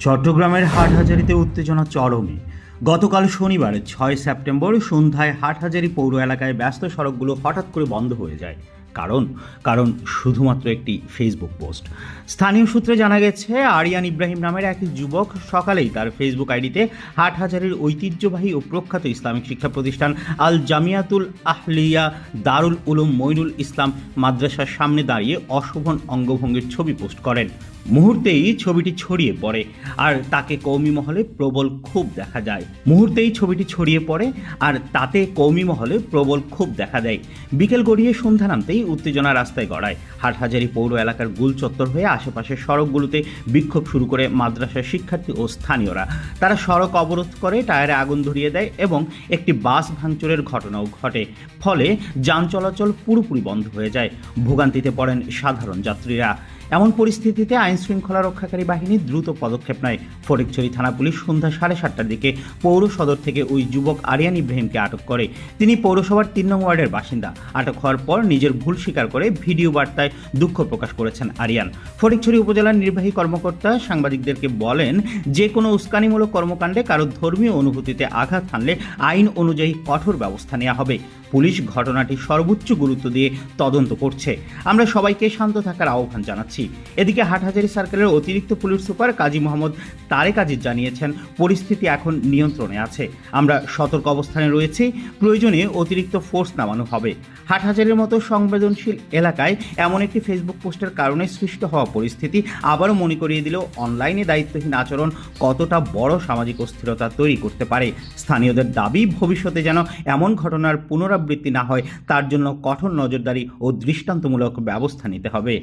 চট্টগ্রামের হাটহাজারিতে উত্তেজনা চরমে। গতকাল শনিবার, ছয় সেপ্টেম্বর, সন্ধ্যায় হাটহাজারি পৌর এলাকায় ব্যস্ত সড়কগুলো হঠাৎ করে বন্ধ হয়ে যায়। কারণ কারণ শুধুমাত্র একটি ফেসবুক পোস্ট স্থানীয় সূত্রে জানা গেছে, আরিয়ান ইব্রাহিম নামের এক যুবক সকালেই তার ফেসবুক আইডিতে হাটহাজারির ঐতিহ্যবাহী ও প্রখ্যাত ইসলামিক শিক্ষা প্রতিষ্ঠান আল জামিয়াতুল আহলিয়া দারুল উলুম মইনুল ইসলাম মাদ্রাসার সামনে দাঁড়িয়ে অশোভন অঙ্গভঙ্গির ছবি পোস্ট করেন। মুহূর্তেই ছবিটি ছড়িয়ে পড়ে আর তাকে কৌমি মহলে প্রবল ক্ষোভ দেখা যায়। মুহূর্তেই ছবিটি ছড়িয়ে পড়ে আর তাতে কৌমি মহলে প্রবল ক্ষোভ দেখা দেয়। বিকেল গড়িয়ে সন্ধ্যা নামতেই উত্তেজনা রাস্তায় গড়ায়। হাটহাজারি পৌর এলাকার গুল চত্বর হয়ে আশেপাশের সড়কগুলোতে বিক্ষোভ শুরু করে মাদ্রাসার শিক্ষার্থী ও স্থানীয়রা। তারা সড়ক অবরোধ করে টায়ারে আগুন ধরিয়ে দেয় এবং একটি বাস ভাঙচুরের ঘটনাও ঘটে। ফলে যান চলাচল পুরোপুরি বন্ধ হয়ে যায়। ভোগান্তিতে পড়েন সাধারণ যাত্রীরা। এমন পরিস্থিতিতে আইন শৃঙ্খলা রক্ষাকারী বাহিনী দ্রুত পদক্ষেপ নেয়। ফটিকছড়ি থানা পুলিশ সন্ধ্যা সাড়ে সাতটার দিকে পৌর সদর থেকে ওই যুবক আরিয়ান ইব্রাহিমকে আটক করে। তিনি পৌরসভার তিন নং ওয়ার্ডের বাসিন্দা। আটক হওয়ার পর নিজের ভুল স্বীকার করে ভিডিও বার্তায় দুঃখ প্রকাশ করেছেন আরিয়ান। ফটিকছড়ি উপজেলার নির্বাহী কর্মকর্তা সাংবাদিকদেরকে বলেন, যে কোনো উস্কানিমূলক কর্মকাণ্ডে কারও ধর্মীয় অনুভূতিতে আঘাত হানলে আইন অনুযায়ী কঠোর ব্যবস্থা নেওয়া হবে। পুলিশ ঘটনাটি সর্বোচ্চ গুরুত্ব দিয়ে তদন্ত করছে। আমরা সবাইকে শান্ত থাকার আহ্বান জানাচ্ছি এদিকে হাটহাজারি সার্কেলের অতিরিক্ত পুলিশ সুপার কাজী মোহাম্মদ তারেক আজিজ জানিয়েছেন, পরিস্থিতি এখন নিয়ন্ত্রণে আছে। আমরা সতর্ক অবস্থানে রয়েছি, প্রয়োজনে অতিরিক্ত ফোর্স নামানো হবে। হাটহাজারির মতো সংবেদনশীল এলাকায় এমন একটি ফেসবুক পোস্টের কারণে সৃষ্ট হওয়া পরিস্থিতি আবারও মনে করিয়ে দিল অনলাইনে দায়িত্বহীন আচরণ কতটা বড় সামাজিক অস্থিরতা তৈরি করতে পারে। স্থানীয়দের দাবি, ভবিষ্যতে যেন এমন ঘটনার পুনরাবৃত্তি না হয়, তার জন্য কঠোর নজরদারি ও দৃষ্টান্তমূলক ব্যবস্থা নিতে হবে।